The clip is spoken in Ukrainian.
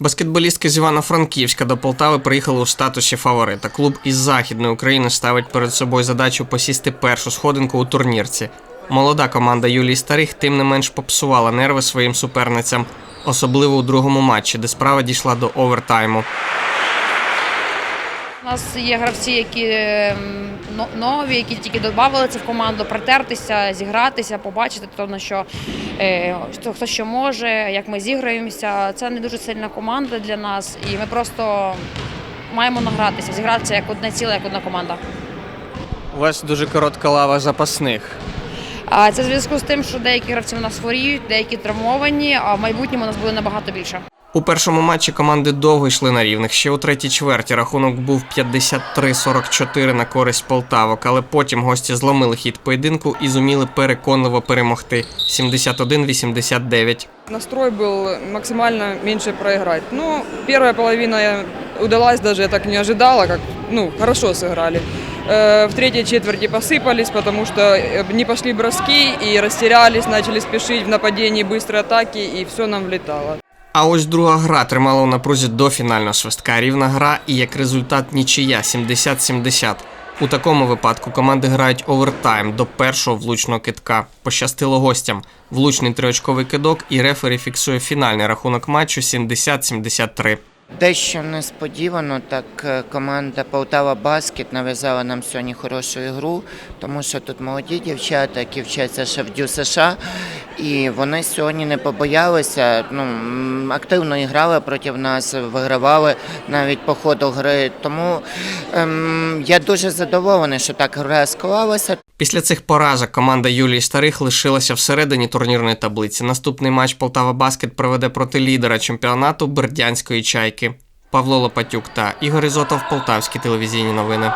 Баскетболістки з Івано-Франківська до Полтави приїхали у статусі фаворита. Клуб із Західної України ставить перед собою задачу посісти першу сходинку у турнірці. Молода команда Юлії Старих тим не менш попсувала нерви своїм суперницям, особливо у другому матчі, де справа дійшла до овертайму. У нас є гравці, які ем, нові, які тільки додавали це в команду, притертися, зігратися, побачити, то на що е, хто, хто що може, як ми зіграємося. Це не дуже сильна команда для нас, і ми просто маємо награтися, зігратися як одне ціле, як одна команда. У вас дуже коротка лава запасних. А це в зв'язку з тим, що деякі гравці у нас хворіють, деякі травмовані, а в майбутньому у нас буде набагато більше. У першому матчі команди довго йшли на рівних. Ще у третій чверті рахунок був 53-44 на користь полтавок, але потім гості зломили хід поєдинку і зуміли переконливо перемогти 71-89. Настрой был максимально меньше проиграть. Ну, первая половина удалась даже, я так не ожидала, как, ну, хорошо сыграли. Э, В третьей четверти посыпались, потому что э, не пошли броски и растерялись, начали спешить в нападении быстрой атаки, и все нам влетало. А ось друга гра тримала у напрузі до фінального свистка. Рівна гра і як результат нічия 70-70. У такому випадку команди грають овертайм до першого влучного китка. Пощастило гостям. Влучний триочковий кидок і рефері фіксує фінальний рахунок матчу 70-73. Дещо несподівано так е, команда Полтава Баскет нав'язала нам сьогодні хорошу ігру, тому що тут молоді дівчата, які вчаться ще в ДЮ США, і вони сьогодні не побоялися. Ну активно іграли проти нас, вигравали навіть по ходу гри. Тому ем, я дуже задоволений, що так гра склалася. Після цих поразок команда Юлії Старих лишилася всередині турнірної таблиці. Наступний матч Полтава Баскет проведе проти лідера чемпіонату Бердянської чайки. Павло Лопатюк та Ігор Ізотов, Полтавські телевізійні новини.